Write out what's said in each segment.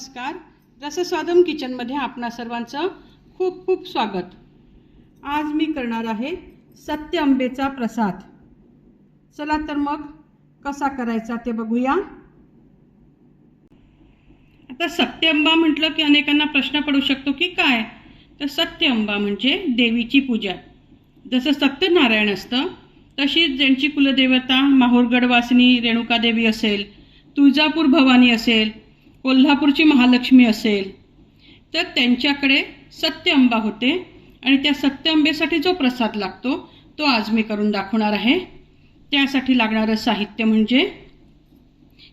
नमस्कार. रसस्वादम किचनमध्ये आपणा सर्वांचं खूप खूप स्वागत. आज मी करणार आहे सत्य आंबेचा प्रसाद. चला तर मग कसा करायचा ते बघूया. आता सत्य अंबा म्हटलं की अनेकांना प्रश्न पडू शकतो की काय? तर सत्य अंबा म्हणजे देवीची पूजा. जसं सत्यनारायण असतं तशीच ज्यांची कुलदेवता माहूरगडवासिनी रेणुकादेवी असेल तुळजापूर भवानी असेल कोल्हापूरची महालक्ष्मी असेल तर त्यांच्याकडे सत्यअंबा होते आणि त्या सत्यअंबेसाठी जो प्रसाद लागतो तो आज मी करून दाखवणार आहे. त्यासाठी लागणारं साहित्य म्हणजे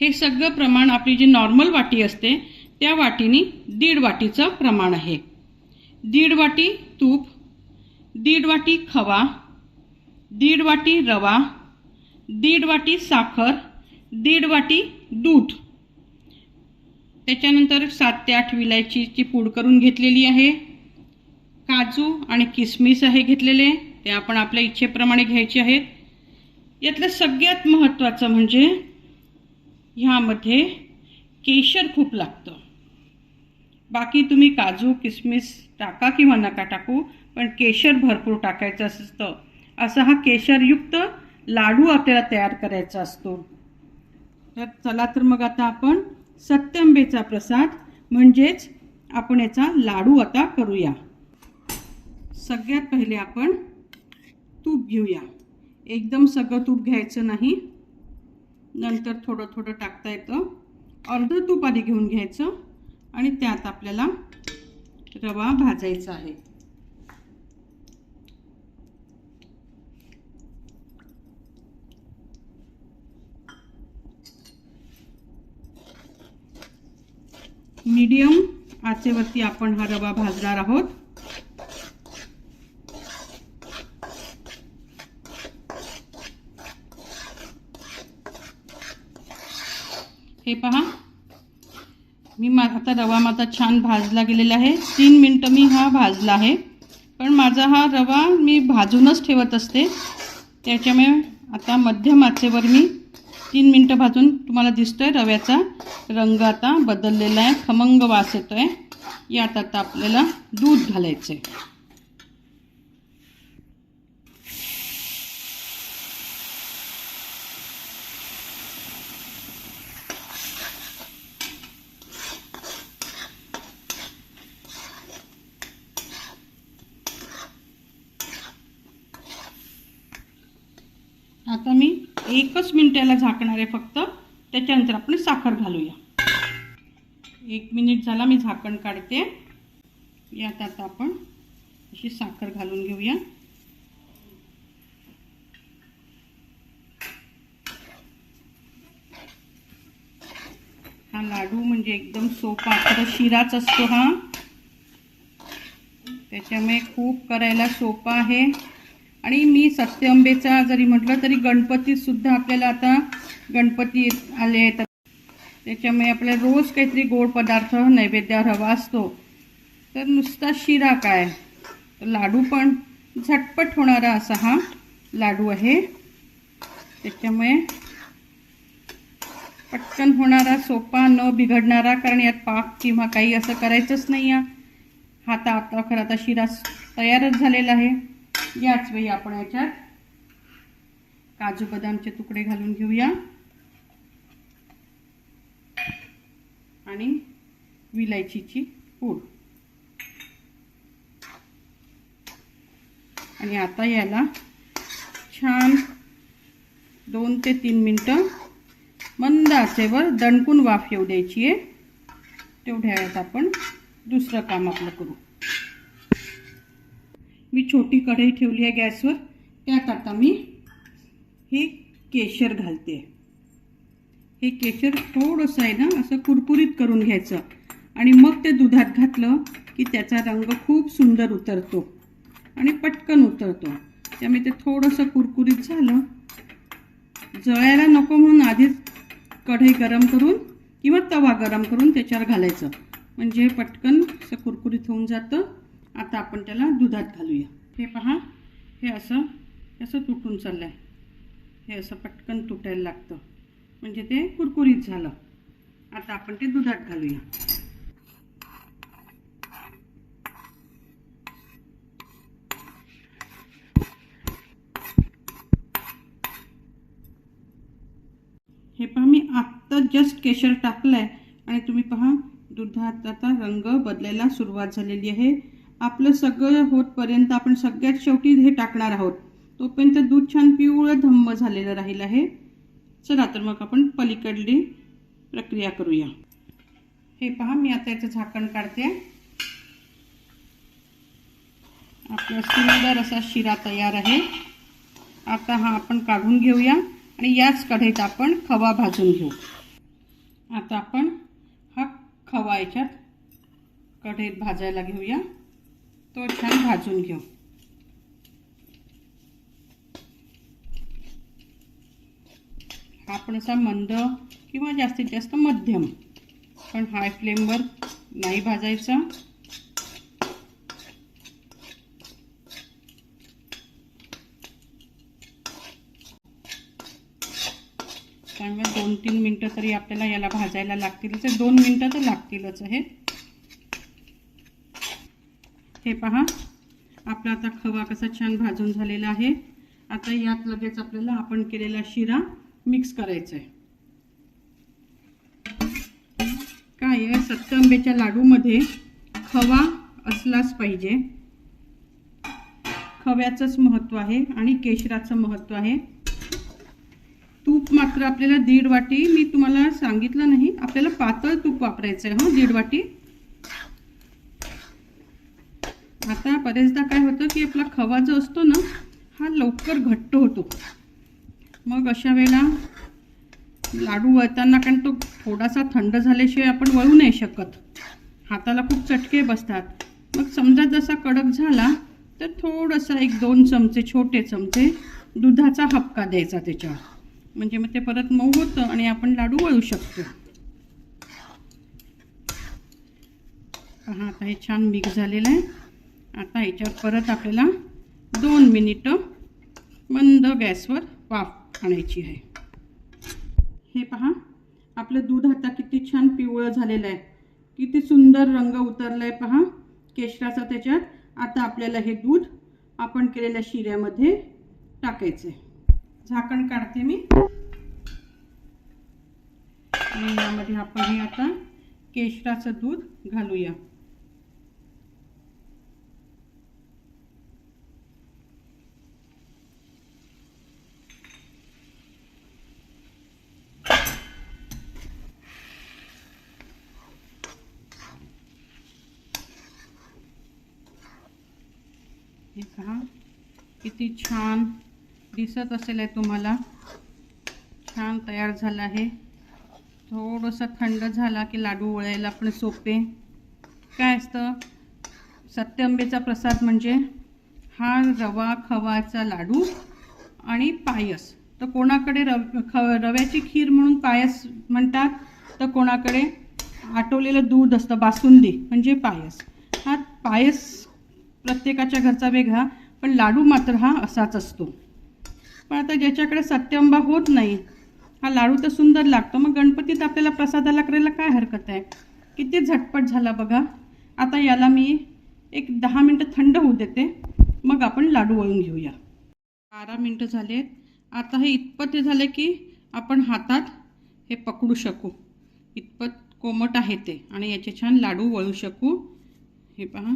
हे सगळं प्रमाण आपली जी नॉर्मल वाटी असते त्या वाटीनी दीड वाटीचं प्रमाण आहे. दीड वाटी तूप दीड वाटी खवा दीड वाटी रवा दीड वाटी साखर दीड वाटी दूध. त्याच्यानंतर सात ते आठ विलायचीची पूड करून घेतलेली आहे. काजू आणि किसमिस आहे घेतलेले ते आपण आपल्या इच्छेप्रमाणे घ्यायचे आहेत. यातलं सगळ्यात महत्त्वाचं म्हणजे ह्यामध्ये केशर खूप लागतं. बाकी तुम्ही काजू किसमिस टाका किंवा नका टाकू पण केशर भरपूर टाकायचं असतं. असा हा केशरयुक्त लाडू आपल्याला तयार करायचा असतो. तर चला तर मग आता आपण सत्यंबेचा प्रसाद म्हणजेच आपण याचा लाडू आता करूया. सगळ्यात पहिले आपण तूप घेऊया. एकदम सगळं तूप घ्यायचं नाही. नंतर थोडं थोडं टाकता येतं. अर्ध तूप आधी घेऊन घ्यायचं आणि त्यात आपल्याला रवा भाजायचा आहे. मीडियम आचेवरती आपण हा रवा भाजणार आहोत. हे पहा. मी मा आता रवा माझा छान भाजला गेलेला आहे. तीन मिनटं मी हा भाजला आहे. पण माझा हा रवा मी भाजूनच ठेवत असते. त्याच्यामुळे आता मध्यम आचेवर मी तीन मिनटं भाजून तुम्हाला दिसतोय रव्याचा रंग आता बदललेला आहे खमंग वास येतोय. यात आता आपल्याला दूध घालायचं आहे आता मी एकच मिनिट याला झाकणार आहे फक्त त्याच्यानंतर आपण साखर घालूया. एक मिनिट झाला मी झाकण काढते. यात आता आपण अशी साखर घालून घेऊया. हा लाडू म्हणजे एकदम सोपा खरं शिराच असतो हा. त्याच्यामुळे खूप करायला सोपा आहे. आणि मी सत्यंबेचा जरी म्हटलं तरी गणपतीसुद्धा आपल्याला आता गणपती आले आहेत. त्याच्यामुळे आपल्याला रोज काहीतरी गोड पदार्थ नैवेद्यावर हवा असतो. तर नुसता शिरा काय? लाडू पण झटपट होणारा असा हा लाडू आहे. त्याच्यामुळे पटकन होणारा सोपा न बिघडणारा कारण यात पाक किंवा काही असं करायचंच नाही आहे हा तर आता खरं आता शिरा तयारच झालेला आहे. याच वेळी आपण याच्यात काजू बदामचे तुकडे घालून घेऊया. आणि विलायचीची पूड. आणि आता याला छान दोन ते तीन मिनटं मंद आचेवर दणकून वाफ येऊ द्यायची आहे. तेवढ्या वेळात आपण दुसरं काम आपलं करू. मी छोटी कढई ठेवली आहे गॅसवर. त्यात आता मी हे केशर घालते. हे केशर थोडंसं आहे ना असं कुरकुरीत करून घ्यायचं. आणि मग ते दुधात घातलं की त्याचा रंग खूप सुंदर उतरतो. आणि पटकन उतरतो. त्यामुळे ते थोडंसं कुरकुरीत झालं. जळायला नको म्हणून आधीच कढई गरम करून किंवा तवा गरम करून त्याच्यावर घालायचं. म्हणजे पटकन असं कुरकुरीत होऊन जातं. आता आपण त्याला दुधात घालूया. हे पहा हे असं असं तुटून चाललं आहे हे असं पटकन तुटायला लागतं. म्हणजे ते कुरकुरीत झालं. आता आपण ते दुधात घालूया. हे पहा मी आत्ता जस्ट केशर टाकलं आहे आणि तुम्ही पहा दुधात आता रंग बदलायला सुरुवात झालेली आहे. आपलं सगळं होतपर्यंत आपण सगळ्यात शेवटी हे टाकणार आहोत. तोपर्यंत दूध छान पिवळं धम्म झालेलं राहील आहे. चला तर मग आपण पलीकडली प्रक्रिया करूया. हे पहा मी आता याचं झाकण काढते. आपला सुंदर असा शिरा तयार आहे. आता हा आपण काढून घेऊया आणि याच कढईत आपण खवा भाजून घेऊ. आता आपण हा खवा याच्यात कढईत भाजायला घेऊया. तो छान भाजून घेऊ. आपण असा मंद किंवा जास्तीत जास्त मध्यम पण हाय फ्लेमवर नाही भाजायचा. त्यामुळे दोन तीन मिनटं तरी आपल्याला याला भाजायला लागतीलच आहे. दोन मिनटं तर लागतीलच आहे. हे पहा. आपला आता खवा कसा छान भाजून झालेला आहे. आता यात लगेच आपल्याला आपण केलेला शिरा मिक्स करायचा आहे काय आहे? सत्तंबेच्या लाडूमध्ये खवा असलाच पाहिजे. खव्याचंच महत्त्व आहे आणि केशराचं महत्त्व आहे. तूप मात्र आपल्याला दीड वाटी मी तुम्हाला सांगितलं नाही आपल्याला पातळ तूप वापरायचं आहे हो दीड वाटी. आता बरेचदा काय होतं की आपला खवा जो असतो ना हा लवकर घट्ट होतो. मग अशा वेळेला लाडू वळताना कारण तो थोडासा थंड झाल्याशिवाय आपण वळू नाही शकत. हाताला खूप चटके बसतात. मग समजा जसा कडक झाला तर थोडंसं एक दोन चमचे छोटे चमचे दुधाचा हपका द्यायचा त्याच्यावर. म्हणजे मग ते परत मऊ होतं आणि आपण लाडू वळू शकतो. पहा आता हे छान मिक्स झालेलं आहे. आता याच्यावर परत आपल्याला दोन मिनिटं मंद गॅसवर वाफ आणायची आहे. हे पहा आपलं दूध आता किती छान पिवळं झालेलं आहे. किती सुंदर रंग उतरला आहे पहा केशराचा त्याच्यात. आता आपल्याला हे दूध आपण केलेल्या शिऱ्यामध्ये टाकायचं आहे झाकण काढते मी. आणि यामध्ये आपण हे आता केशराचं दूध घालूया. हे पहा. किती छान दिसत असेल आहे तुम्हाला. छान तयार झालं आहे. थोडंसं थंड झाला की लाडू वळायला पण सोपे. काय असतं? सत्यंबेचा प्रसाद म्हणजे हा रवा खवाचा लाडू आणि पायस. तर कोणाकडे रव ख रव्याची खीर म्हणून पायस म्हणतात तर कोणाकडे आटवलेलं दूध असतं बासुंदी म्हणजे पायस. हा पायस प्रत्येकाच्या घरचा वेगळा पण लाडू मात्र हा असाच असतो. पण आता ज्याच्याकडे सत्यंबा होत नाही हा लाडू तर सुंदर लागतो. मग गणपतीत आपल्याला प्रसादाला करायला काय हरकत आहे? किती झटपट झाला बघा. आता याला मी एक दहा मिनटं थंड होऊ देते. मग आपण लाडू वळून घेऊया. बारा मिनटं झालेत. आता हे इतपत हे झाले की आपण हातात हे पकडू शकू. इतपत कोमट आहे ते. आणि याचे छान लाडू वळू शकू. हे पहा.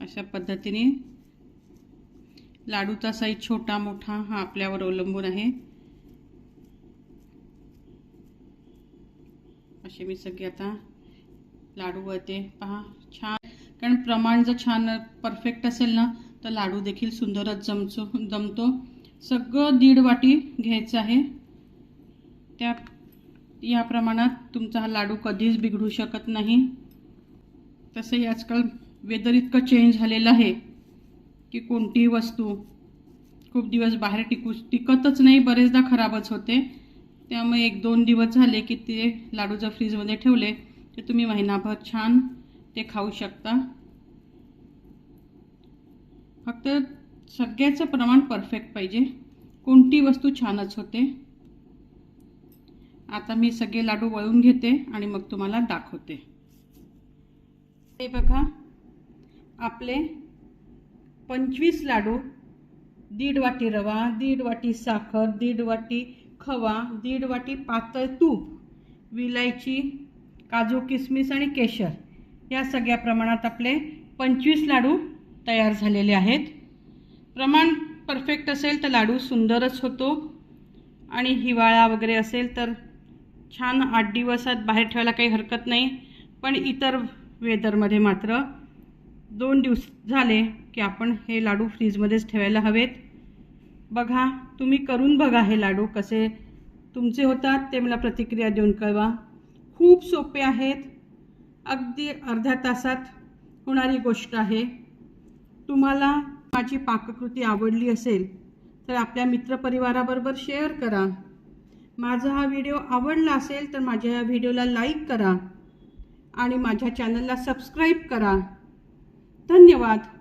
अशा पद्धतीने. लाडूचा साईज छोटा मोठा हा आपल्यावर अवलंबून आहे. असे मी सगळे आता लाडू वळते पहा. छान. कारण प्रमाण जर छान परफेक्ट असेल ना तर लाडू देखील सुंदरच जमचो जमतो. सगळं दीड वाटी घ्यायचं आहे. त्या या प्रमाणात तुमचा हा लाडू कधीच बिघडू शकत नाही. तसंही आजकाल वेदर इतकं चेंज झालेलं आहे की कोणतीही वस्तू खूप दिवस बाहेर टिकू टिकतच नाही बरेचदा खराबच होते. त्यामुळे एक दोन दिवस झाले की ते लाडू जर फ्रीजमध्ये ठेवले. तर तुम्ही महिनाभर छान ते खाऊ शकता. फक्त सगळ्याचं प्रमाण परफेक्ट पाहिजे. कोणती वस्तू छानच होते. आता मी सगळे लाडू वळून घेते आणि मग तुम्हाला दाखवते. ते बघा आपले पंचवीस लाडू दीड वाटी रवा दीड वाटी साखर दीड वाटी खवा दीड वाटी पातळ तूप विलायची काजू किसमिस आणि केशर या सगळ्या प्रमाणात आपले पंचवीस लाडू तयार झालेले आहेत. प्रमाण परफेक्ट असेल तर लाडू सुंदरच होतो आणि हिवाळा वगैरे असेल तर छान आठ दिवसात बाहेर ठेवायला काही हरकत नाही पण इतर वेदरमध्ये मात्र दोन दिवस झाले की आपण हे लाडू फ्रीजमध्येच ठेवायला हवेत. बघा तुम्ही करून बघा हे लाडू कसे तुमचे होतात ते मला प्रतिक्रिया देऊन कळवा. खूप सोपे आहेत. अगदी अर्ध्या तासात होणारी गोष्ट आहे. तुम्हाला माझी पाककृती आवडली असेल तर आपल्या मित्रपरिवाराबरोबर शेअर करा. माझा हा व्हिडिओ आवडला असेल तर माझ्या या व्हिडिओला लाईक करा आणि माझ्या चॅनलला सबस्क्राईब करा. धन्यवाद.